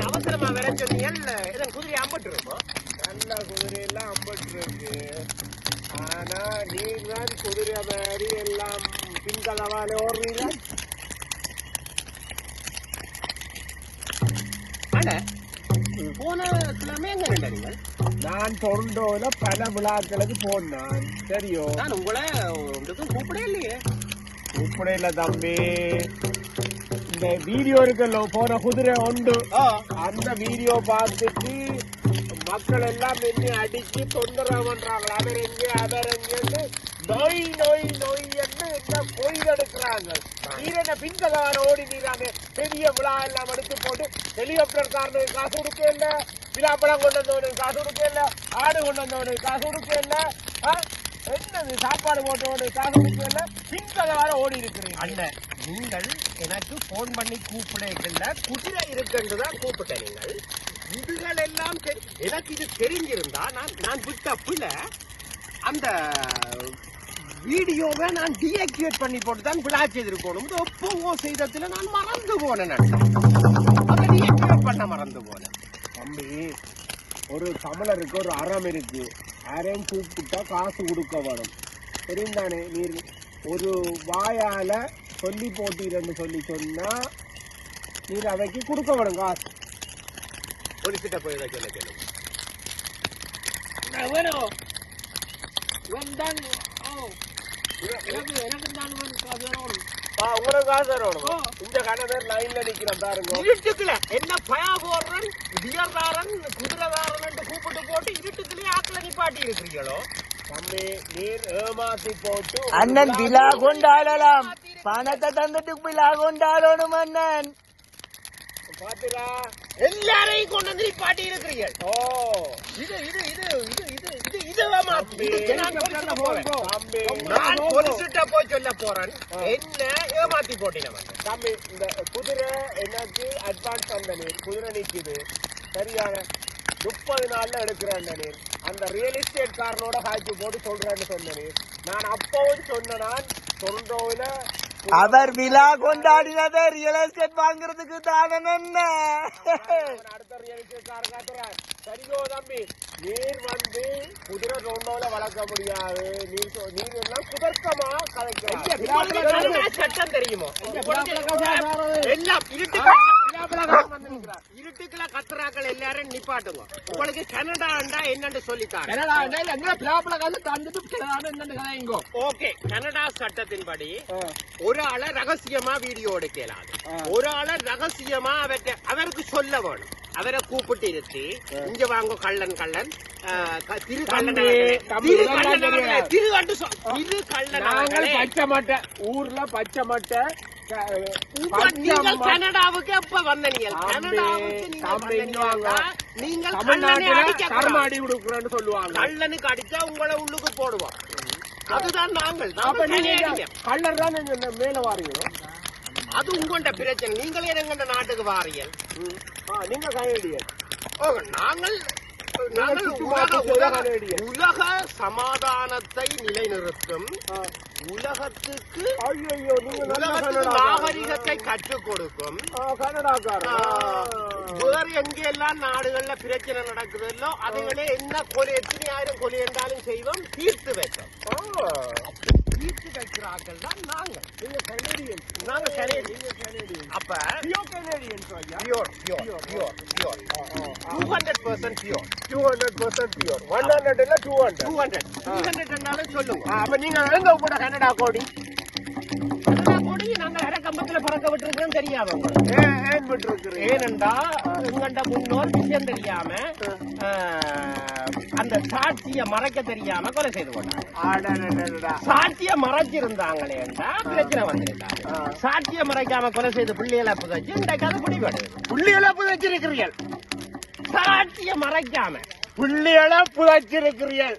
அவசரமா வேற சொன்னீங்க குதிரை அம்பட்டு இருக்குமோ குதிரையெல்லாம் அம்பட்டு ஆனா நீதான் குதிரை மாதிரி எல்லாம் பின்கலவால ஓடுறீங்க போன கிழமை நான் டொரண்டோல பல விழாக்களுக்கு போனான். தெரியும் உங்களை உங்களுக்கும் கூப்பிடவே இல்லையே. கூப்பிடையில தம்பி. இந்த வீடியோ இருக்குல்ல போன குதிரை உண்டு. அந்த வீடியோ பார்த்துட்டு மக்கள் எல்லாம் என்னை அடிச்சு தொந்தரவு பண்றாங்க அவர் எங்க அவர் எங்கன்னு நோய் நோய் நோய் என்று என்ன பொய் எடுக்கிறாங்க. நீரென்ன பின்தகார ஓடி நீராங்க பெரிய விழா எல்லாம் எடுத்து போட்டு ஹெலிகாப்டர் காரனுக்கு காசு கொடுக்க இல்ல. விழாப்பழம் கொண்டு வந்தவனுக்கு காசு கொடுக்க இல்ல. ஆடு கொண்டு வந்தவனுக்கு காசு கொடுக்க இல்ல? என்னது சாப்பாடு போட்டவனுக்கு காசு கொடுக்க இல்ல பின்தகார ஓடி இருக்கிறீங்க. அண்ணன் நீங்கள் எனக்கு போன் பண்ணி கூப்பிடல குதிரை இருக்குன்னு தான் கூப்பிட்டேன் நீங்கள். இதுகள் எல்லாம் தெரி- எனக்கு இது தெரிஞ்சிருந்தா நான் நான் விட்ட பிள்ள அந்த வீடியோவை நான் டீஆக்டிவேட் பண்ணி போட்டு தான் விழா செய்திருக்கணும். இது எப்பவோ செய்ததுல நான் மறந்து போனேன் அதை டீஆக்டிவேட் பண்ண மறந்து போனேன். தம்பி ஒரு தமிழருக்கு ஒரு அறம் இருக்கு. யாரையும் கூப்பிட்டா காசு கொடுக்க வரும். தெரிந்தானே நீர் ஒரு வாயால சொல்லி போட்டீரன்னு சொல்லி சொன்னா நீர் அவைக்கு கொடுக்க வரும் காசு. போலீஸ்கிட்ட போய் சொல்ல சொல்லுங்க வேணும். தான் உங்களுக்கு காசு வரணும் இந்த கடை பேர் லைன்ல நிக்கிறேன் பாருங்க என்ன பயா போடுறன் டியர்தாரன் குதிரைதாரன் கூப்பிட்டு போட்டு இருட்டுக்குள்ளே ஆத்துல நிப்பாட்டி இருக்கிறீங்களோ தம்பி நீர் ஏமாத்தி போட்டு ஒரு அண்ணன் விழா கொண்டாடலாம். பணத்தை தந்துட்டு விழா கொண்டாடணும் அண்ணன். எல்லாரையும் கொண்டு வந்து நிப்பாட்டி இருக்கிறீர்கள் ஓ இது இது இது. இது நான் போலீஸ்கிட்ட போய் சொல்ல போறேன். என்ன ஏமாத்தி போட்டினவன் தம்பி இந்த குதிரை எனக்கு அட்வான்ஸ் நீர். குதிரை நிக்குது. சரியான முப்பது நாள்ல எடுக்கிறேன் நீர். அந்த ரியல் எஸ்டேட் காரனோட காய்ச்சி போட்டு சொல்றேன்னு சொன்ன நீர். நான் அப்பவும் சொன்ன நான் தொண்டோவில அவர் விழா கொண்டாடினதே ரியல் எஸ்டேட் வாங்குறதுக்கு தானே என்ன? அடுத்த ரியல் சரியோ தம்பி நீர் வந்து குதிரை தொண்டோல வளர்க்க முடியாது. நீர் எல்லாம் குதர்க்கமா சட்டம் தெரியுமோ? எல்லாம் இருட்டுக்குள்ள இருட்டுக்குள்ள கத்துறாக்கள் எல்லாரும் நிப்பாட்டுங்க. உங்களுக்கு கனடாண்டா என்னன்னு சொல்லித்தாங்க. ஓகே கனடா சட்டத்தின்படி ஒரு ஆளை ரகசியமா வீடியோ எடுக்கலாது. ஒரு ஆளை ரகசியமா அவருக்கு சொல்ல வேணும். அவரை கூப்பிட்டு இருத்தி இங்க வாங்க கள்ளன் கள்ளன். திரு கள்ளன் திரு கள்ளன். திரு அண்டு சொ- திரு கள்ளன் பச்சை மட்டை. ஊர்ல பச்சை மட்டை. நீங்கள் கனடாவுக்கு எப்ப வந்தீங்க நீங்கள். கருமாடி கொடுக்குறேன்னு சொல்லுவாங்க. கள்ளனுக்கு அடிச்சா உங்களை உள்ளுக்கு போடுவோம். அதுதான் நாங்கள். கள்ளர் தான் மேல வாரீங்க? அது உங்கள்ட பிரச்சனை. நீங்களே எங்கண்ட நாட்டுக்கு வாரியல் நீங்க நாங்கள் நாங்கள் உலக சமாதானத்தை நிலைநிறுத்தும். உலகத்துக்கு. நாகரிகத்தை கற்றுக் கொடுக்கும். வேறு எங்கெல்லாம் நாடுகள்ல பிரச்சனை நடக்குதோ அதுகளே என்ன கொலை எத்தனை ஆயிரம் கொலை என்றாலும் செய்வோம் தீர்த்து ஆ, தீர்த்து வைக்கிறார்கள் தான் நாங்கள். நாங்க கனேடியன். நீங்க கனேடியன். அப்ப pure pure pure pure two hundred percent pure two hundred percent pure one hundred இல்ல two hundred two hundred three hundred சொல்லுங்க அப்ப நீங்க எங்க கூட கனடா கோடி கனடா கொடி நாங்கள் அரை கம்பத்துல பறக்க விட்டுருக்கோம் தெரியாம. ஏன் விட்டுருக்குறீங்க? ஏனென்றா முன்னோர் விஷயம் தெரியாம அந்த சாட்சிய மறைக்க தெரியாம கொலை செய்து கொண்டாங்க. சாட்சிய மறைச்சிருந்தாங்களேண்டா பிரச்சனை வந்திருக்காங்க சாட்சிய மறைக்காம கொலை செய்து பிள்ளைகளை புதைச்சு இன்றைக்கு அது பிடிபடுது புள்ளிகளை புதைச்சிருக்கிறீர்கள். சாட்சிய மறைக்காம புள்ளிகளை புதைச்சிருக்கிறீர்கள்.